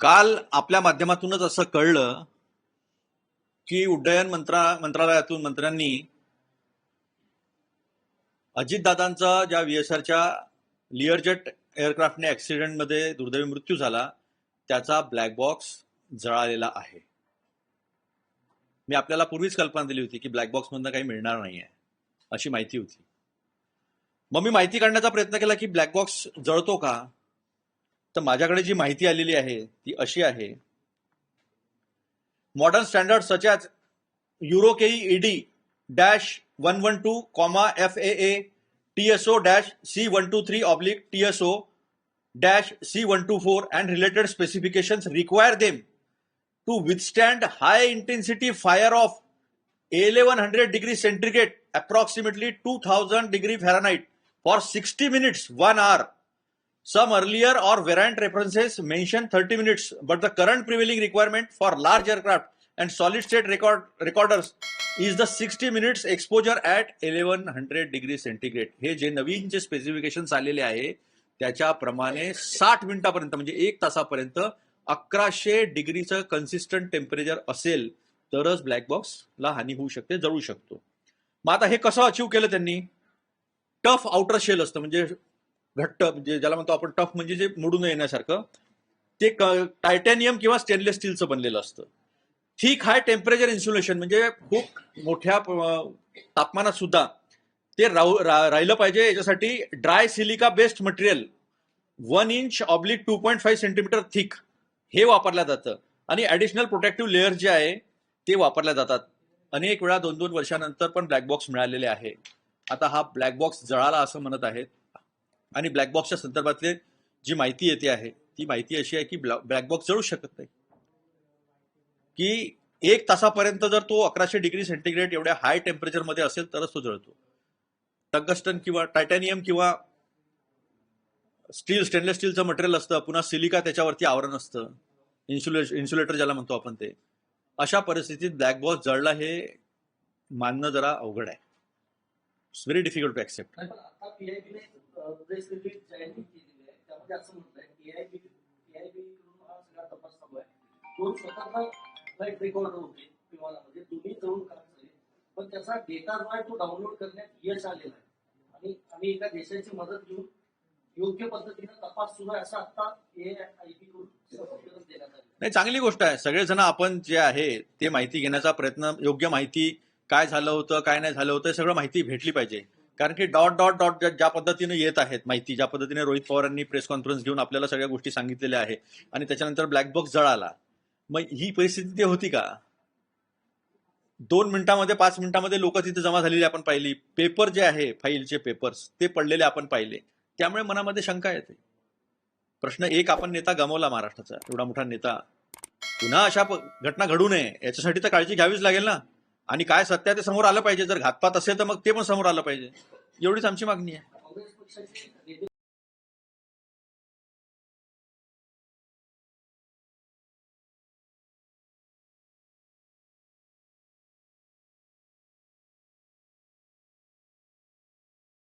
काल आपल्या माध्यमातूनच असं कळलं की उड्डयन मंत्रा मंत्रालयातून मंत्र्यांनी अजितदादांचा ज्या व्हीएसआरच्या लिअरजेट एअरक्राफ्टने ॲक्सिडेंटमध्ये दुर्दैवी मृत्यू झाला त्याचा ब्लॅक बॉक्स जळालेला आहे. मी आपल्याला पूर्वीच कल्पना दिली होती की ब्लॅक बॉक्समधनं काही मिळणार नाही आहे अशी माहिती होती. मग मी माहिती काढण्याचा प्रयत्न केला की ब्लॅक बॉक्स जळतो का? तर माझ्याकडे जी माहिती आलेली आहे ती अशी आहे. Modern standard such as EUROCAE ED dash one one two comma F A A T S O dash C one two three oblique T S O dash C one two four and related specification require them to withstand high intensity fire of eleven hundred degree centigrade approximately two thousand degree Fahrenheit for sixty minutes one hour some earlier or variant references mention thirty minutes but the current prevailing requirement for large aircraft and solid state record recorders is the sixty minutes exposure at eleven hundred degree centigrade हे जे नवीन जे specifications आलेले आहे त्याच्याप्रमाणे साठ मिनिटापर्यंत म्हणजे एक तासापर्यंत अकराशे डिग्रीचं कन्सिस्टंट टेम्परेचर असेल तरच ब्लॅक बॉक्सला हानी होऊ शकते जळू शकतो मग आता हे कसं अचीव केलं त्यांनी टफ आउटर शेल असतं म्हणजे घट्ट म्हणजे ज्याला म्हणतो आपण टफ म्हणजे जे मोडून येण्यासारखं ते टायटॅनियम किंवा स्टेनलेस स्टीलचं बनलेलं असतं. थिक हाय टेम्परेचर इन्सुलेशन म्हणजे खूप मोठ्या तापमानात सुद्धा ते राहू रा- राहिलं पाहिजे. याच्यासाठी dry silica based material one inch oblique two point five centimetre thick हे वापरलं जातं. आणि ॲडिशनल प्रोटेक्टिव्ह लेअर जे आहे ते वापरल्या जातात. अनेक वेळा दोन दोन वर्षानंतर पण ब्लॅक बॉक्स मिळालेले आहे. आता हा ब्लॅक बॉक्स जळाला असं म्हणत आहेत. आणि ब्लॅक बॉक्सच्या संदर्भातले जी माहिती येते आहे. ती माहिती अशी आहे की ब्लॅक बॉक्स जळू शकत नाही. की एक तासापर्यंत जर तो अकराशे डिग्री सेंटीग्रेड एवढ्या हाय टेम्परेचरमध्ये असेल तरच तो जळतो. टंगस्टन किंवा टायटॅनियम किंवा स्टील स्टेनलेस स्टीलचं मटेरियल असतं पुन्हा सिलिका त्याच्यावरती आवरण असतं इन्सुले इन्सुलेटर ज्याला म्हणतो आपण ते. अशा परिस्थितीत ब्लॅक बॉक्स जळला हे मानणं जरा अवघड आहे. It's very difficult to accept पण त्याचा डेटा जो आहे तो डाउनलोड करण्यात यश आलेलं आहे. आणि आम्ही एका देशाची मदत घेऊन योग्य पद्धतीने तपास सुरू आहे असं आता नाही चांगली गोष्ट आहे. सगळेजण आपण जे आहे ते माहिती घेण्याचा प्रयत्न योग्य माहिती काय झालं होतं काय नाही झालं होतं सगळं माहिती भेटली पाहिजे. कारण की डॉट डॉट डॉट ज्या- पद्धतीने येत आहेत माहिती ज्या पद्धतीने रोहित पवारांनी प्रेस कॉन्फरन्स घेऊन आपल्याला सगळ्या गोष्टी सांगितलेल्या आहे आणि त्याच्यानंतर ब्लॅक बॉक्स जळाला. मग ही परिस्थिती होती का? दोन मिनिटामध्ये पाच मिनिटामध्ये लोक तिथे जमा झालेली आपण पाहिली. पेपर जे आहे फाईलचे पेपर्स ते पडलेले आपण पाहिले. त्यामुळे मनामध्ये शंका येते. प्रश्न एक आपण नेता गमावला महाराष्ट्राचा. एवढा मोठा नेता. पुन्हा अशा घटना घडू नये. याच्यासाठी तर काळजी घ्यावीच लागेल ना. आणि काय सत्य ते समोर आलं पाहिजे. जर घातपात असेल तर मग ते पण समोर आलं पाहिजे. एवढीच आमची मागणी आहे.